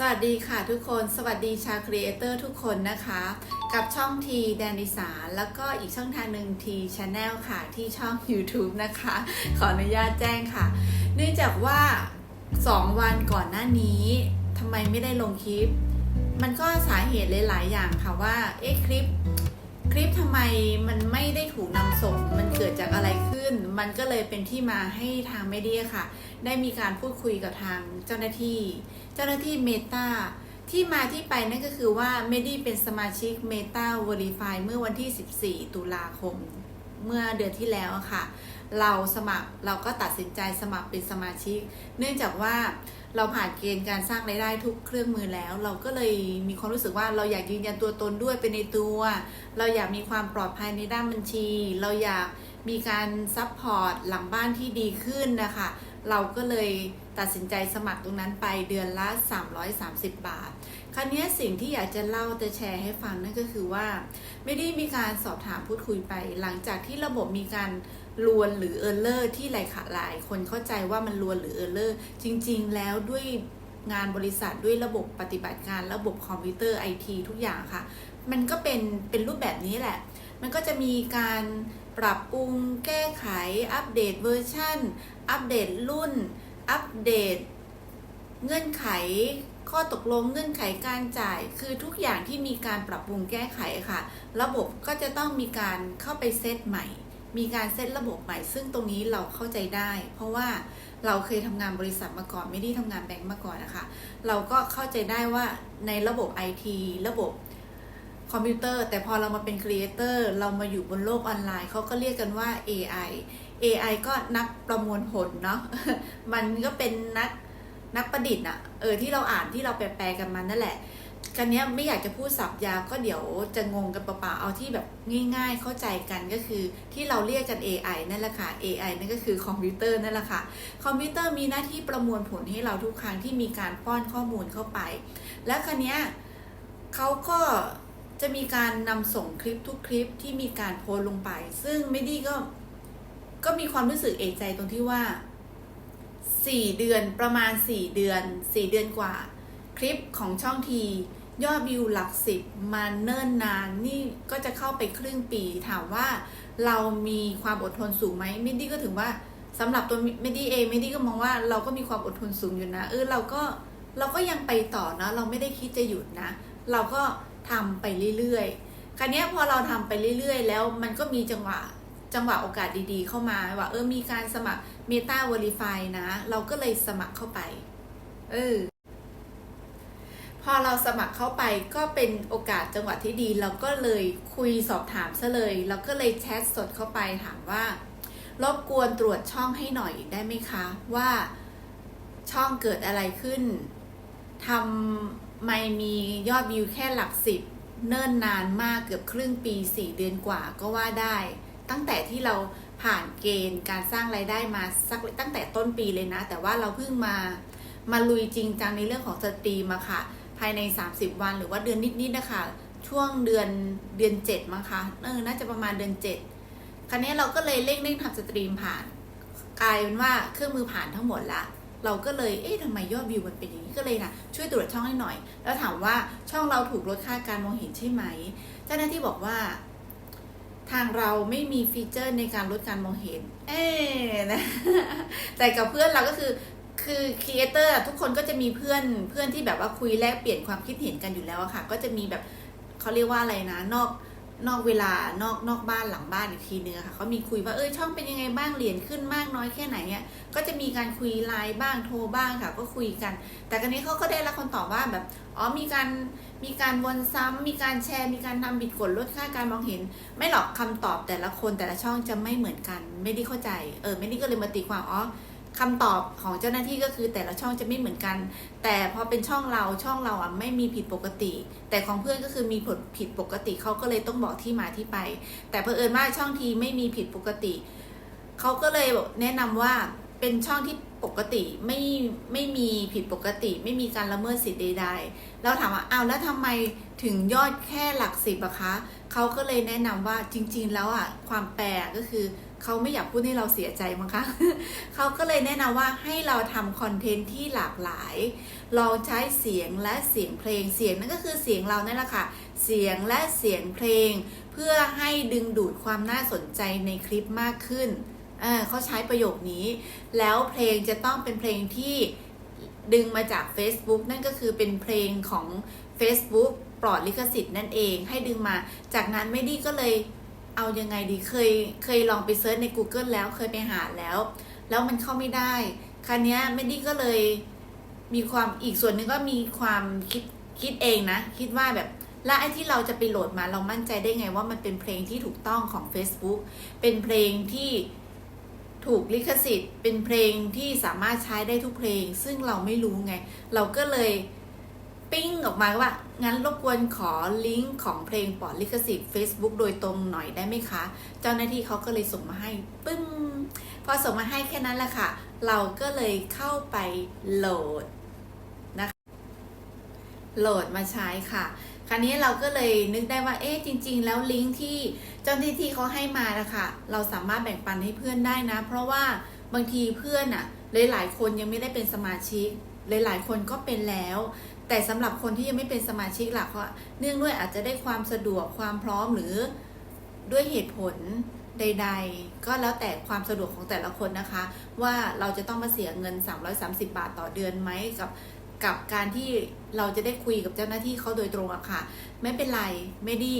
สวัสดีค่ะทุกคน สวัสดีชาครีเอเตอร์ทุกคนนะคะ กับช่องทีแดนดิสาแล้วก็อีกช่องทางหนึ่งทีช n แนลค่ะที่ช่อง YouTube นะคะ ขออนุญาตแจ้งค่ะ เนื่องจากว่า 2 วันก่อนหน้านี้ทำไมไม่ได้ลงคลิป มันก็สาเหตุหลาย ๆ อย่างค่ะว่า เอ๊ะคลิป คลิปทำไมมันไม่ได้ถูกนำส่งมัน เกิดจากอะไรขึ้น มันก็เลยเป็นที่มาให้ทางไม่ดีค่ะ ได้มีการพูดคุยกับทางเจ้าหน้าที่ เจ้าหน้าที่เมตาที่มาที่ไปนั่นก็คือว่าเมดี้เป็นสมาชิก Meta Verify เมื่อวันที่ 14 ตุลาคม เมื่อเดือนที่แล้วค่ะ เราสมัครเราก็ตัดสินใจสมัครเป็นสมาชิก เนื่องจากว่าเราผ่านเกณฑ์การสร้างรายได้ทุกเครื่องมือแล้ว เราก็เลยมีความรู้สึกว่าเราอยากยืนยันตัวตนด้วยเป็นในตัว เราอยากมีความปลอดภัยในด้านบัญชี เราอยาก มีการซัพพอร์ตหลังบ้านที่ดีขึ้นนะคะ เราก็เลยตัดสินใจสมัครตรงนั้นไปเดือนละ 330 บาท คราวนี้สิ่งที่อยากจะเล่าจะแชร์ให้ฟังนั่นก็คือว่า ไม่ได้มีการสอบถามพูดคุยไป หลังจากที่ระบบมีการลวนหรือเออร์เลอร์ที่หลายขาหลายคนเข้าใจว่ามันลวนหรือเออร์เลอร์จริง ๆ แล้วด้วยงานบริษัทด้วยระบบปฏิบัติการระบบคอมพิวเตอร์ไอทีทุกอย่างค่ะ มันก็เป็นเป็นรูปแบบนี้แหละ มันก็จะมีการ ปรับปรุงแก้ไขอัปเดตเวอร์ชันอัปเดตรุ่น อัปเดต เงื่อนไขข้อตกลงเงื่อนไขการจ่าย คือทุกอย่างที่มีการปรับปรุงแก้ไขค่ะ ระบบก็จะต้องมีการเข้าไปเซตใหม่ มีการเซตระบบใหม่ ซึ่งตรงนี้เราเข้าใจได้ เพราะว่าเราเคยทำงานบริษัทมาก่อนไม่ได้ทำงานแบงก์มาก่อนนะคะ เราก็เข้าใจได้ว่าในระบบไอทีระบบ คอมพิวเตอร์ แต่พอเรามาเป็นครีเอเตอร์เรามาอยู่บนโลกออนไลน์เขาก็เรียกกันว่า AI AI ก็นักประมวลผลเนาะมันก็เป็นนักนักประดิษฐ์อะเออที่เราอ่านที่เราแปลกันมานั่นแหละกันนี้ไม่อยากจะพูดสับยาวก็เดี๋ยวจะงงกันเปล่าๆเอาที่แบบง่าย ๆ เข้าใจกันก็คือที่เราเรียกกัน AI นั่นแหละค่ะ AI นั่นก็คือคอมพิวเตอร์นั่นแหละค่ะ คอมพิวเตอร์มีหน้าที่ประมวลผลให้เราทุกครั้งที่มีการป้อนข้อมูลเข้าไป แล้วคันนี้เขาก็ จะมีการนำส่งคลิปทุกคลิปที่มีการโพสลงไป ซึ่งไม่ดีก็ก็มีความรู้สึกเอกใจตรงที่ว่า4เดือนประมาณ4เดือน4เดือนกว่า คลิปของช่องทียอดวิวหลักสิบมาเนิ่นนานนี่ก็จะเข้าไปครึ่งปี ถามว่าเรามีความอดทนสูงไหมมิดดี้ก็ถึงว่าสำหรับตัวมิดดี้เองมิดดี้ก็มองว่าเราก็มีความอดทนสูงอยู่นะเออเราก็เราก็ยังไปต่อนะ เราไม่ได้คิดจะหยุดนะ เราก็ ทำไปเรื่อยๆ คราวนี้พอเราทำไปเรื่อยๆ แล้วมันก็มีจังหวะจังหวะโอกาสดีๆ เข้ามาว่าเออมีการสมัคร Meta Verify นะ เราก็เลยสมัครเข้าไป เออพอเราสมัครเข้าไปก็เป็นโอกาสจังหวะที่ดี เราก็เลยคุยสอบถามซะเลยเราก็เลยแชทสดเข้าไปถามว่า รบกวนตรวจช่องให้หน่อยได้ไหมคะ ว่าช่องเกิดอะไรขึ้นทำ ไม่มียอดวิวแค่หลักสิบเนิ่นนานมากเกือบครึ่งปี 4 เดือนกว่าก็ว่าได้ ตั้งแต่ที่เราผ่านเกณฑ์การสร้างไรายได้มาสักตั้งแต่ต้นปีเลยนะ แต่ว่าเราเพิ่งมามาลุยจริงจังในเรื่องของสตรีมอะค่ะ ภายใน 30 วันหรือว่าเดือนนิดๆนะคะ ช่วงเดือนเดือน7มั้งคะเออน่าจะประมาณเดือน 7 คราวนี้เราก็เลยเร่งเร่งทำสตรีมผ่าน กลายเป็นว่าเครื่องมือผ่านทั้งหมดละ เราก็เลย เอ๊ะทำไมยอดวิวมันเป็นอย่างนี้ก็เลยนะช่วยตรวจช่องให้หน่อย แล้วถามว่าช่องเราถูกลดค่าการมองเห็นใช่ไหม เจ้าหน้าที่บอกว่า ทางเราไม่มีฟีเจอร์ในการลดการมองเห็น เอ๊ะนะ แต่กับเพื่อนเราก็คือคือครีเอเตอร์ทุกคนก็จะมีเพื่อนเพื่อนที่แบบว่าคุยแลกเปลี่ยนความคิดเห็นกันอยู่แล้วอะค่ะ ก็จะมีแบบเขาเรียกว่าอะไรนะนอก นอกเวลานอกนอกบ้านหลังบ้านอีกทีนึงอค่ะเขามีคุยว่าเออช่องเป็นยังไงบ้างเหรียญขึ้นมากน้อยแค่ไหนเนี่ยก็จะมีการคุยไลน์บ้างโทรบ้างค่ะ ก็คุยกัน แต่กันนี้เขาก็ได้รับคำตอบว่าแบบอ๋อมีการมีการวนซ้ำมีการแชร์ มีการทำบิดกดลดค่าการมองเห็น ไม่หรอกคำตอบแต่ละคนแต่ละช่องจะไม่เหมือนกัน ไม่ได้เข้าใจเออไม่ได้ก็เลยมาตีความอ๋อ คำตอบของเจ้าหน้าที่ก็คือแต่ละช่องจะไม่เหมือนกัน แต่พอเป็นช่องเราช่องเราอะไม่มีผิดปกติ แต่ของเพื่อนก็คือมีผลผิดปกติเขาก็เลยต้องบอกที่มาที่ไป แต่เพอเอิญว่าช่องทีไม่มีผิดปกติเขาก็เลยแนะนำว่าเป็นช่องที่ปกติไม่ไม่มีผิดปกติ ไม่มีการละเมิดสิทธิ์ใดๆแล้วถามว่าอ้าวแล้วทำไมถึงยอดแค่หลักสิบอะคะเขาก็เลยแนะนำว่าจริง ๆ แล้วอะความแปลก็คือ เขาไม่อยากพูดให้เราเสียใจมั้งคะเขาก็เลยแนะนำว่าให้เราทำคอนเทนต์ที่หลากหลาย ลองใช้เสียงและเสียงเพลง เสียงนั่นก็คือเสียงเรานั่นแหละค่ะ เสียงและเสียงเพลง เพื่อให้ดึงดูดความน่าสนใจในคลิปมากขึ้นเเขาใช้ประโยคนี้ แล้วเพลงจะต้องเป็นเพลงที่ดึงมาจาก Facebook นั่นก็คือเป็นเพลงของ Facebook ปลอดลิขสิทธิ์นั่นเอง ให้ดึงมา จากนั้นไม่ดีก็เลย เอายังไงดีเคยเคยลองไปเซิร์ชใน Google แล้วเคยไปหาแล้ว แล้วมันเข้าไม่ได้ครั้นี้ไม่ดีก็เลยมีความอีกส่วนหนึ่งก็มีความคิดคิดเองนะ คิดว่าแบบแล้วไอ้ที่เราจะไปโหลดมาเรามั่นใจได้ไงว่ามันเป็นเพลงที่ถูกต้องของ Facebook เป็นเพลงที่ถูกลิขสิทธิ์ เป็นเพลงที่สามารถใช้ได้ทุกเพลง ซึ่งเราไม่รู้ไง เราก็เลย ปิ้งออกมาว่า งั้นรบกวนขอลิงก์ของเพลงปลอดลิขสิทธิ์ Facebook โดยตรงหน่อยได้ไหมคะ เจ้าหน้าที่เขาก็เลยส่งมาให้ปึ้งพอส่งมาให้แค่นั้นแหละค่ะ เราก็เลยเข้าไปโหลดนะคะ โหลดมาใช้ค่ะ คราวนี้เราก็เลยนึกได้ว่า เอ๊ะ จริง ๆ แล้วลิงก์ที่เจ้าหน้าที่เขาให้มานะคะ เราสามารถแบ่งปันให้เพื่อนได้นะ เพราะว่าบางทีเพื่อนอะหลายๆคนยังไม่ได้เป็นสมาชิก หลายๆ คนก็เป็นแล้ว แต่สำหรับคนที่ยังไม่เป็นสมาชิกหลักเพราะเนื่องด้วยอาจจะได้ความสะดวกความพร้อมหรือด้วยเหตุผลใด ๆ ก็แล้วแต่ความสะดวกของแต่ละคนนะคะ ว่าเราจะต้องมาเสียเงิน 330 บาทต่อเดือนไหมกับ กับการที่เราจะได้คุยกับเจ้าหน้าที่เขาโดยตรงอะค่ะ ไม่เป็นไรไม่ดี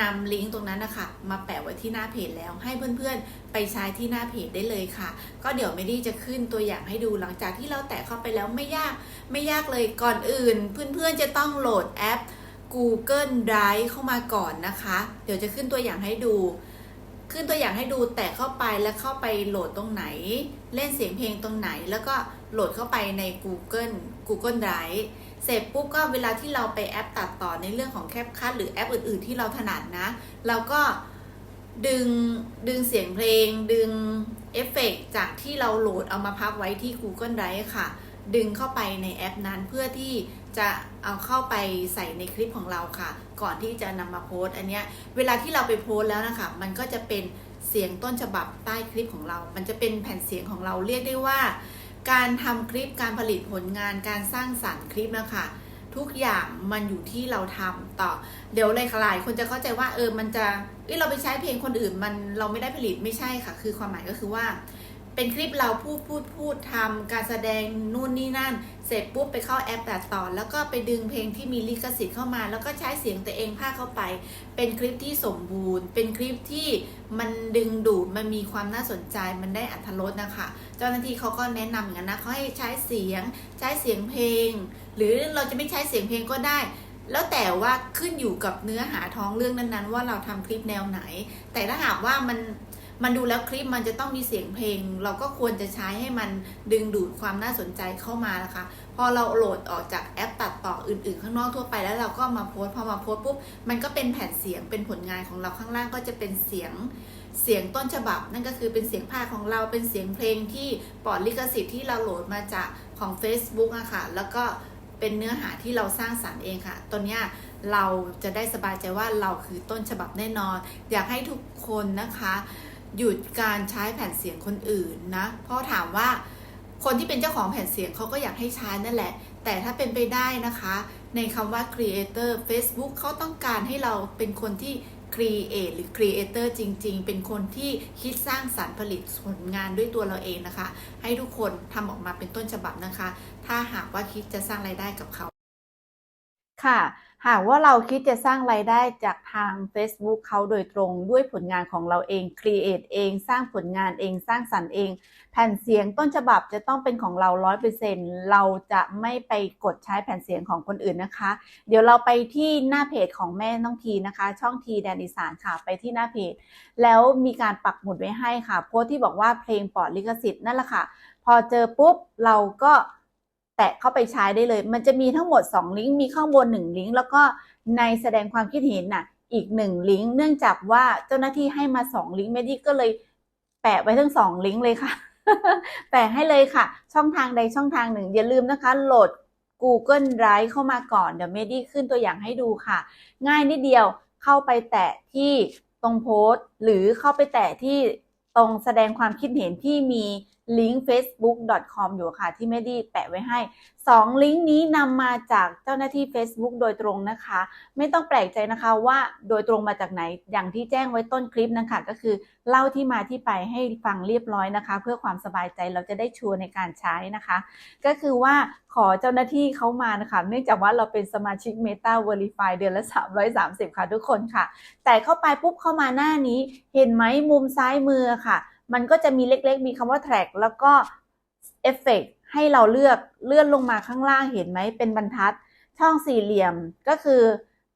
นำลิงก์ตรงนั้นนะคะมาแปะไว้ที่หน้าเพจแล้ว ให้เพื่อนๆ ไปใช้ที่หน้าเพจได้เลยค่ะ ก็เดี๋ยวไม่ดีจะขึ้นตัวอย่างให้ดูหลังจากที่เราแตะเข้าไปแล้วไม่ยากไม่ยากเลยก่อนอื่น เพื่อนๆจะต้องโหลดแอป Google Drive เข้ามาก่อนนะคะ เดี๋ยวจะขึ้นตัวอย่างให้ดู ขึ้นตัวอย่างให้ดูแตะเข้าไปแล้วเข้าไปโหลดตรงไหน เล่นเสียงเพลงตรงไหนแล้วก็ โหลดเข้าไปใน Google Google Drive เสร็จปุ๊บก็เวลาที่เราไปแอปตัดต่อในเรื่องของแคปคัทหรือแอปอื่น ๆ ที่เราถนัดนะ เราก็ดึงดึงเสียงเพลง ดึงเอฟเฟกต์จากที่เราโหลดเอามาพับไว้ที่ Google Drive ค่ะ ดึงเข้าไปในแอปนั้นเพื่อที่จะเอาเข้าไปใส่ในคลิปของเราค่ะ ก่อนที่จะนำมาโพสต์อันเนี้ยเวลาที่เราไปโพสต์แล้วนะคะ มันก็จะเป็นเสียงต้นฉบับใต้คลิปของเรา มันจะเป็นแผ่นเสียงของเราเรียกได้ว่า การทำคลิปการผลิตผลงานการสร้างสรรค์คลิปนะคะทุกอย่างมันอยู่ที่เราทำต่อ เดี๋ยวเลยหลายคนจะเข้าใจว่าเออมันจะเเราไปใช้เพลงคนอื่นมันเราไม่ได้ผลิตไม่ใช่ค่ะ คือความหมายก็คือว่า เป็นคลิปเราพูดพูดพูดทำการแสดงนู่นนี่นั่น เสร็จปุ๊บไปเข้าแอปตัดต่อ แล้วก็ไปดึงเพลงที่มีลิขสิทธิ์เข้ามา แล้วก็ใช้เสียงตัวเองพากเข้าไป เป็นคลิปที่สมบูรณ์ เป็นคลิปที่มันดึงดูดมันมีความน่าสนใจมันได้อัธรสนะคะ เจ้าหน้าที่เขาก็แนะนำอย่างนั้นนะเขาให้ใช้เสียงใช้เสียงเพลง หรือเราจะไม่ใช้เสียงเพลงก็ได้แล้วแต่ว่าขึ้นอยู่กับเนื้อหาท้องเรื่องนั้นๆ ว่าเราทำคลิปแนวไหน แต่ถ้าหากว่ามัน มันดูแล้วคลิปมันจะต้องมีเสียงเพลง เราก็ควรจะใช้ให้มันดึงดูดความน่าสนใจเข้ามานะคะ พอเราโหลดออกจากแอปตัดต่ออื่นๆ ข้างนอกทั่วไปแล้วเราก็มาโพสพอมาโพสปุ๊บมันก็เป็นแผ่นเสียงเป็นผลงานของเราข้างล่างก็จะเป็นเสียงเสียงต้นฉบับ นั่นก็คือเป็นเสียงภาคของเราเป็นเสียงเพลงที่ปลอดลิขสิทธิ์ที่เราโหลดมาจากของ Facebook อะค่ะแล้วก็เป็นเนื้อหาที่เราสร้างสรรค์เองค่ะ ตัวเนี้ยเราจะได้สบายใจว่าเราคือต้นฉบับแน่นอน อยากให้ทุกคนนะคะ หยุดการใช้แผ่นเสียงคนอื่นนะ เพราะถามว่าคนที่เป็นเจ้าของแผ่นเสียงเขาก็อยากให้ใช้นั่นแหละ แต่ถ้าเป็นไปได้นะคะ ในคำว่า creator Facebook เขาต้องการให้เราเป็นคนที่ create หรือ creator จริง ๆ เป็นคนที่คิดสร้างสารรค์ผลิตผลงานด้วยตัวเราเองนะคะ ให้ทุกคนทำออกมาเป็นต้นฉบับนะคะ ถ้าหากว่าคิดจะสร้างรายได้กับเขา ค่ะ หากว่าเราคิดจะสร้างรายได้จากทาง Facebook เขาโดยตรงด้วยผลงานของเราเอง create เอง สร้างผลงานเอง สร้างสรรค์เอง แผ่นเสียงต้นฉบับจะต้องเป็นของเรา 100%เราจะไม่ไปกดใช้แผ่นเสียงของคนอื่นนะคะ เดี๋ยวเราไปที่หน้าเพจของแม่น้องทีนะคะ ช่องทีแดนอีสานค่ะ ไปที่หน้าเพจ แล้วมีการปักหมุดไว้ให้ค่ะ โพสที่บอกว่าเพลงปลอดลิขสิทธิ์นั่นแหละค่ะ พอเจอปุ๊บเราก็ แตะเข้าไปใช้ได้เลย มันจะมีทั้งหมด 2 ลิงก์ มีข้างบน 1 ลิงก์ แล้วก็ในแสดงความคิดเห็นน่ะ อีก 1 ลิงก์ เนื่องจากว่าเจ้าหน้าที่ให้มา 2 ลิงก์แม่ดี้ก็เลยแปะไว้ทั้ง 2 ลิงก์เลยค่ะ แปะให้เลยค่ะ ช่องทางใดช่องทางหนึ่ง อย่าลืมนะคะ โหลด Google Drive เข้ามาก่อน เดี๋ยวเมดี้ขึ้นตัวอย่างให้ดูค่ะ ง่ายนิดเดียว เข้าไปแตะที่ตรงโพสต์ หรือเข้าไปแตะที่ตรงแสดงความคิดเห็นที่มีลิงก์ facebook.com อยู่ค่ะ ที่ไม่ด้แปะไว้ให้ 2 ลิงก์นี้นำมาจากเจ้าหน้าที่ Facebook โดยตรงนะคะ ไม่ต้องแปลกใจนะคะว่าโดยตรงมาจากไหนอย่างที่แจ้งไว้ต้นคลิปนะคะก็คือเล่าที่มาที่ไปให้ฟังเรียบร้อยนะคะ เพื่อความสบายใจเราจะได้ชัวร์ในการใช้นะคะ ก็คือว่าขอเจ้าหน้าที่เขามานะคะ เนื่องจากว่าเราเป็นสมาชิก Meta Verify เดือนละ 330 ค่ะทุกคนค่ะ แต่เข้าไปปุ๊บเข้ามาหน้านี้เห็นไหมมุมซ้ายมือค่ะ มันก็จะมีเล็กๆ มีคำว่า track แล้วก็เอฟเฟกให้เราเลือกเลื่อนลงมาข้างล่างเห็นไหมเป็นบรรทัด ช่องสี่เหลี่ยมก็คือ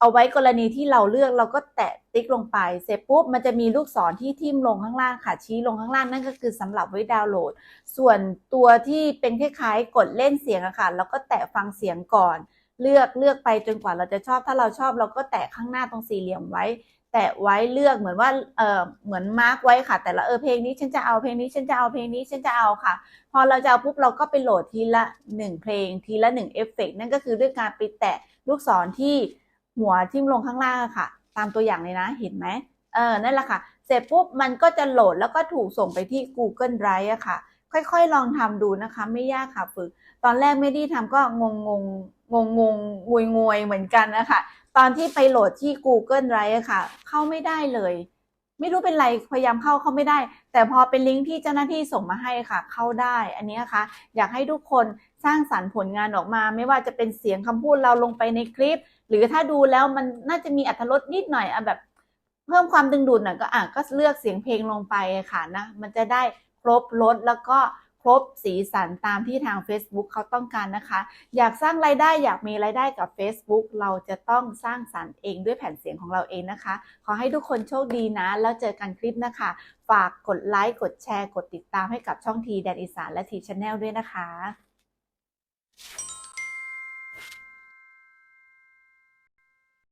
เอาไว้กรณีที่เราเลือกเราก็แตะติ๊กลงไป เสร็จปุ๊บมันจะมีลูกศรที่ทิ่มลงข้างล่างค่ะชี้ลงข้างล่างนั่นก็คือสำหรับไว้ดาวน์โหลด ส่วนตัวที่เป็นคล้ายๆ กดเล่นเสียงอะค่ะเราก็แตะฟังเสียงก่อน เลือกเลือกไปจนกว่าเราจะชอบ ถ้าเราชอบเราก็แตะข้างหน้าตรงสี่เหลี่ยมไว้ แตะไว้เลือกเหมือนว่าเออเหมือนมาร์กไว้ค่ะ แต่ละเออเพลงนี้ฉันจะเอาเพลงนี้ฉันจะเอาเพลงนี้ฉันจะเอาค่ะ พอเราจะเอาปุ๊บเราก็ไปโหลดทีละหนึ่งเพลง ทีละหนึ่งเอฟเฟกนั่นก็คือด้วยการไปแตะลูกศรที่หัวทิ่มลงข้างล่างค่ะ ตามตัวอย่างเลยนะเห็นไหมเออนั่นแหละค่ะ เสร็จปุ๊บมันก็จะโหลดแล้วก็ถูกส่งไปที่ Google Drive อะค่ะ ค่อยๆ ลองทำดูนะคะ ไม่ยากค่ะฝึก ตอนแรกไม่ได้ทำก็งงงงงงงงวยงวยๆเหมือนกันนะคะ ตอนที่ไปโหลดที่ Google Drive ค่ะ เข้าไม่ได้เลย ไม่รู้เป็นไรพยายามเข้าเข้าไม่ได้ แต่พอเป็นลิงก์ที่เจ้าหน้าที่ส่งมาให้ค่ะ เข้าได้ อันนี้นะคะ อยากให้ทุกคนสร้างสรรค์ผลงานออกมา ไม่ว่าจะเป็นเสียงคำพูดเราลงไปในคลิป หรือถ้าดูแล้วมันน่าจะมีอรรถรสนิดหน่อยอะแบบเพิ่มความดึงดูดหน่อยก็อะก็เลือกเสียงเพลงลงไปค่ะนะมันจะได้ครบรสแล้วก็ ครบสีสันตามที่ทาง Facebook เขาต้องการนะคะ อยากสร้างรายได้อยากมีรายได้กับ Facebook เราจะต้องสร้างสรรค์เองด้วยแผ่นเสียงของเราเองนะคะ ขอให้ทุกคนโชคดีนะ แล้วเจอกันคลิปนะคะ ฝากกดไลค์กดแชร์ กดติดตามให้กับช่องทีแดนอีสานและทีชแนลด้วยนะคะ